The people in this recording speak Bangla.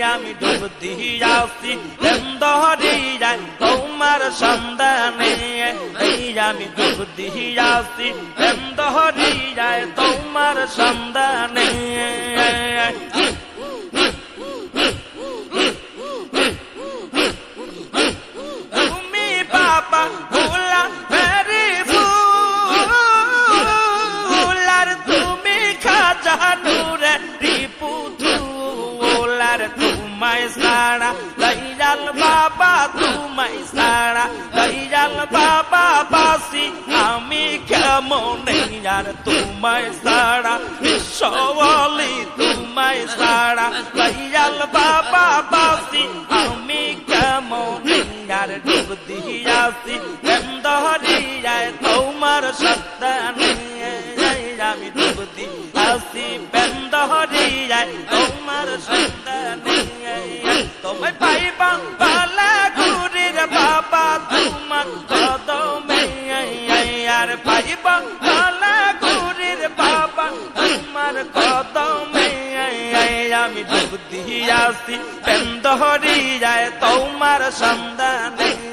আমি ডুব দিয়াছি বন্ধরিয়ায় তোমার সন্ধানে। আমি ডুব দিয়াছি বন্ধরিয়ায় তোমার সন্ধানে। ওলার তোমায় সারা দয়াল বাবা তোমায় সারা দয়াল বাবা বাসি আমি কেমন আর তোমায় সারা বিশ্বলি তোমায় সারা দয়াল বাবা বাসি আমি কেমন আর ডুব দিয়াছি বেন্দরিয়ায় তোমার সত্তা নেই আমি ডুব দিয়াছি বেন্দরিয়ায় তোমার সত্তা নেই পাইবা পালা গুরির বাবা তোমার কদমে আর পাইবা পালা গুরির তোমার কদমে আমি ডুব দিয়াছি বেন্দরিয়ায় তোমার সন্ধানে